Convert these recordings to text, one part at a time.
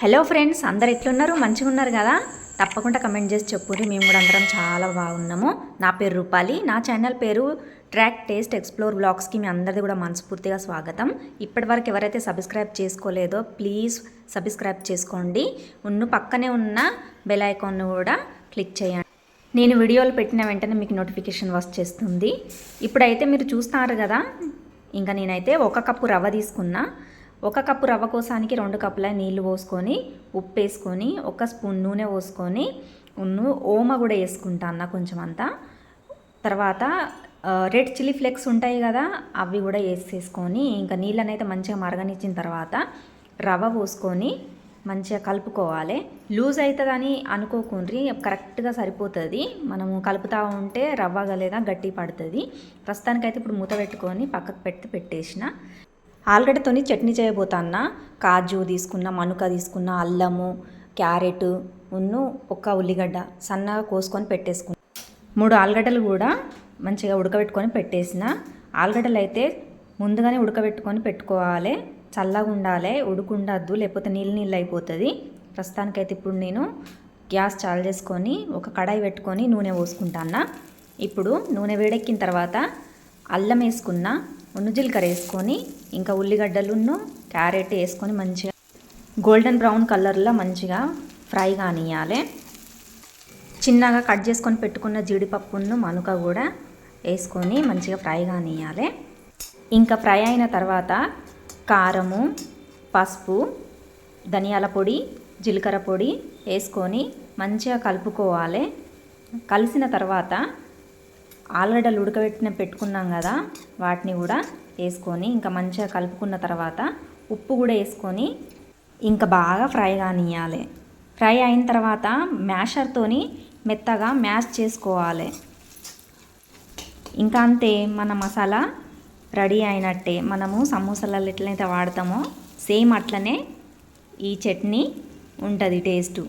Hello friends అందరు ఎట్లున్నారు? మంచిగా ఉన్నారు కదా? తప్పకుండా కమెంట్ చేసి చెప్పుర్రి. మేము కూడా అందరం చాలా బాగున్నాము. నా పేరు రూపాలి. నా ఛానల్ పేరు ట్రాక్ టేస్ట్ ఎక్స్ప్లోర్ బ్లాగ్స్కి మీ అందరిది కూడా మనస్ఫూర్తిగా స్వాగతం. ఇప్పటివరకు ఎవరైతే సబ్స్క్రైబ్ చేసుకోలేదో ప్లీజ్ సబ్స్క్రైబ్ చేసుకోండి. ఉన్ను పక్కనే ఉన్న బెల్ ఐకాన్ను కూడా క్లిక్ చేయండి. నేను వీడియోలు పెట్టిన వెంటనే మీకు నోటిఫికేషన్ వచ్చేస్తుంది ఇప్పుడైతే మీరు చూస్తారు కదా ఇంకా నేనైతే ఒక కప్పు రవ్వ తీసుకున్నా. ఒక కప్పు రవ్వ కోసానికి రెండు కప్పుల నీళ్ళు పోసుకొని ఉప్పు వేసుకొని ఒక స్పూన్ నూనె పోసుకొని ఉన్ను ఓమ కూడా వేసుకుంటా అన్న కొంచెం అంతా. తర్వాత రెడ్ చిల్లీ ఫ్లేక్స్ ఉంటాయి కదా అవి కూడా వేసేసుకొని ఇంకా నీళ్ళని అయితే మంచిగా మరగనిచ్చిన తర్వాత రవ్వ పోసుకొని మంచిగా కలుపుకోవాలి. లూజ్ అవుతుందని అనుకోకుండ్రి కరెక్ట్గా సరిపోతుంది. మనము కలుపుతూ ఉంటే రవ్వ లేదా గట్టి పడుతుంది. ప్రస్తుతానికైతే ఇప్పుడు మూత పెట్టుకొని పక్కకు పెట్టి పెట్టేసిన. ఆలుగడ్డతోని చట్నీ చేయబోతాన్న. కాజు తీసుకున్న మనుక తీసుకున్న అల్లము క్యారెట్ ఉన్ను ఒక ఉల్లిగడ్డ సన్నగా కోసుకొని పెట్టేసుకున్న. మూడు ఆలుగడ్డలు కూడా మంచిగా ఉడకబెట్టుకొని పెట్టేసిన. ఆలుగడ్డలు అయితే ముందుగానే ఉడకబెట్టుకొని పెట్టుకోవాలి. చల్లగా ఉండాలి ఉడుకుండద్దు లేకపోతే నీళ్ళు నీళ్ళు అయిపోతుంది ప్రస్తుతానికైతే ఇప్పుడు నేను గ్యాస్ చాలు చేసుకొని ఒక కడాయి పెట్టుకొని నూనె పోసుకుంటాను ఇప్పుడు నూనె వేడెక్కిన తర్వాత అల్లం వేసుకున్న ఉన్ను జీలకర్ర వేసుకొని ఇంకా ఉల్లిగడ్డలును క్యారెట్ వేసుకొని మంచిగా గోల్డెన్ బ్రౌన్ కలర్లో మంచిగా ఫ్రై కానియాలి చిన్నగా కట్ చేసుకొని పెట్టుకున్న జీడిపప్పును మనుక కూడా వేసుకొని మంచిగా ఫ్రై కానియాలి ఇంకా ఫ్రై అయిన తర్వాత కారము పసుపు ధనియాల పొడి జీలకర్ర పొడి వేసుకొని మంచిగా కలుపుకోవాలి. కలిసిన తర్వాత ఆలుగడ్డలు ఉడకబెట్టిన పెట్టుకున్నాం కదా వాటిని కూడా వేసుకొని ఇంకా మంచిగా కలుపుకున్న తర్వాత ఉప్పు కూడా వేసుకొని ఇంకా బాగా ఫ్రై కానియాలి ఫ్రై అయిన తర్వాత మ్యాషర్తోని మెత్తగా మ్యాష్ చేసుకోవాలి. ఇంకా అంతే మన మసాలా రెడీ అయినట్టే. మనము సమోసాలలో ఎట్లయితే వాడతామో సేమ్ అట్లనే ఈ చట్నీ ఉంటుంది టేస్టు.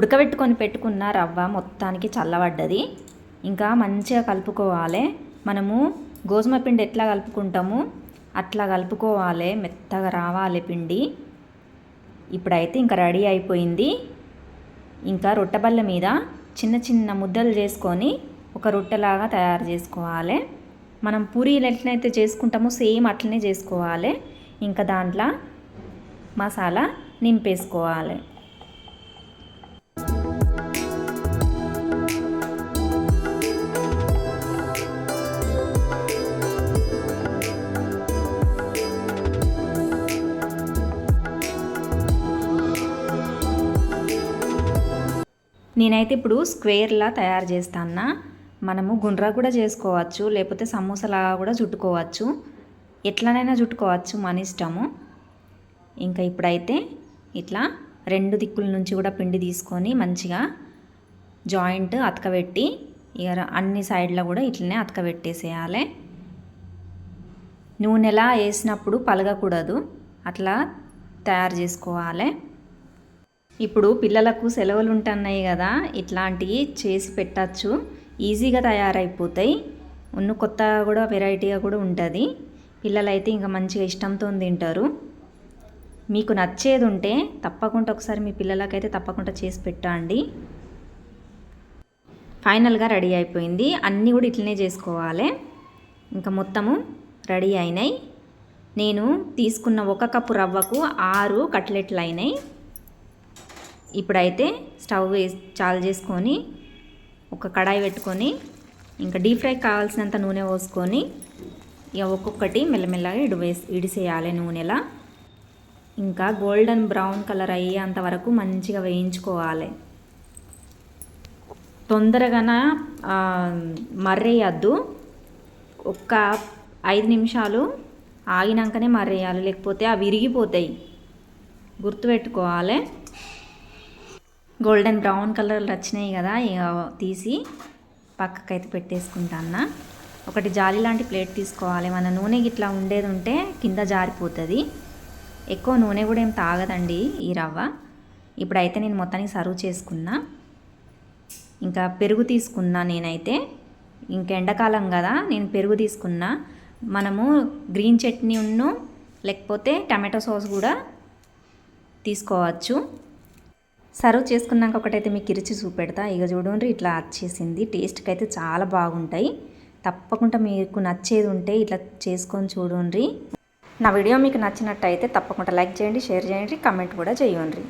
ఉడకబెట్టుకొని పెట్టుకున్న రవ్వ మొత్తానికి చల్లబడ్డది. ఇంకా మంచిగా కలుపుకోవాలి. మనము గోధుమ పిండి ఎట్లా కలుపుకుంటాము? అట్లా కలుపుకోవాలి. మెత్తగా రావాలి పిండి. ఇప్పుడైతే ఇంకా రెడీ అయిపోయింది. ఇంకా రొట్టెబల్ల మీద చిన్న చిన్న ముద్దలు చేసుకొని ఒక రొట్టెలాగా తయారు చేసుకోవాలి. మనం పూరీలు ఎట్లయితే చేసుకుంటామో సేమ్ అట్లనే చేసుకోవాలి. ఇంకా దాంట్లో మసాలా నింపేసుకోవాలి. నేనైతే ఇప్పుడు స్క్వేర్లా తయారు చేస్తాను మనము గుండ్రా కూడా చేసుకోవచ్చు లేకపోతే సమోసాలాగా కూడా చుట్టుకోవచ్చు. ఎట్లనైనా చుట్టుకోవచ్చు మన ఇష్టము. ఇంకా ఇప్పుడైతే ఇట్లా రెండు దిక్కుల నుంచి కూడా పిండి తీసుకొని మంచిగా జాయింట్ అతకబెట్టి ఇక అన్ని సైడ్లో కూడా ఇట్లనే అతకబెట్టేసేయాలి. నూనెలా వేసినప్పుడు పలగకూడదు. అట్లా తయారు చేసుకోవాలి. ఇప్పుడు పిల్లలకు సెలవులు ఉంటున్నాయి కదా ఇట్లాంటివి చేసి పెట్టచ్చు. ఈజీగా తయారైపోతాయి. ఉన్న కొత్త కూడా వెరైటీగా కూడా ఉంటుంది. పిల్లలైతే ఇంకా మంచిగా ఇష్టంతో తింటారు. మీకు నచ్చేది ఉంటే తప్పకుండా ఒకసారి మీ పిల్లలకైతే తప్పకుండా చేసి పెట్టండి. ఫైనల్గా రెడీ అయిపోయింది. అన్నీ కూడా ఇట్లనే చేసుకోవాలి. ఇంకా మొత్తము రెడీ అయినాయి. నేను తీసుకున్న ఒక కప్పు రవ్వకు ఆరు కట్లెట్లు అయినాయి ఇప్పుడైతే స్టవ్ వేసి చాలు చేసుకొని ఒక కడాయి పెట్టుకొని ఇంకా డీప్ ఫ్రై కావాల్సినంత నూనె పోసుకొని ఇక ఒక్కొక్కటి మెల్లమెల్లగా ఇడి వేసి ఇడిసేయాలి నూనెలా. ఇంకా గోల్డెన్ బ్రౌన్ కలర్ అయ్యేంత వరకు మంచిగా వేయించుకోవాలి. తొందరగాన మర్రేయద్దు. ఒక్క ఐదు నిమిషాలు ఆగినాకనే మర్రేయాలి లేకపోతే అవి విరిగిపోతాయి. గుర్తుపెట్టుకోవాలి. గోల్డెన్ బ్రౌన్ కలర్లు వచ్చినాయి కదా ఇక తీసి పక్కకైతే పెట్టేసుకుంటాను ఒకటి జాలి లాంటి ప్లేట్ తీసుకోవాలి. మన నూనె గిట్లా ఉండేది ఉంటే కింద జారిపోతుంది. ఎక్కువ నూనె కూడా ఏం తాగదండి ఈ రవ్వ. ఇప్పుడైతే నేను మొత్తానికి సర్వ్ చేసుకున్నా. ఇంకా పెరుగు తీసుకున్నా నేనైతే. ఇంకా ఎండాకాలం కదా నేను పెరుగు తీసుకున్నా. మనము గ్రీన్ చట్నీ ఉన్ను లేకపోతే టమాటో సాస్ కూడా తీసుకోవచ్చు. సర్వ్ చేసుకున్నాక ఒకటైతే మీకు ఇరిచి చూపెడతా. ఇక చూడండి ఇట్లా వచ్చేసింది టేస్ట్కి అయితే చాలా బాగుంటాయి. తప్పకుండా మీకు నచ్చేది ఉంటే ఇట్లా చేసుకొని చూడండి. నా వీడియో మీకు నచ్చినట్టయితే తప్పకుండా లైక్ చేయండి షేర్ చేయండి కమెంట్ కూడా చేయండి.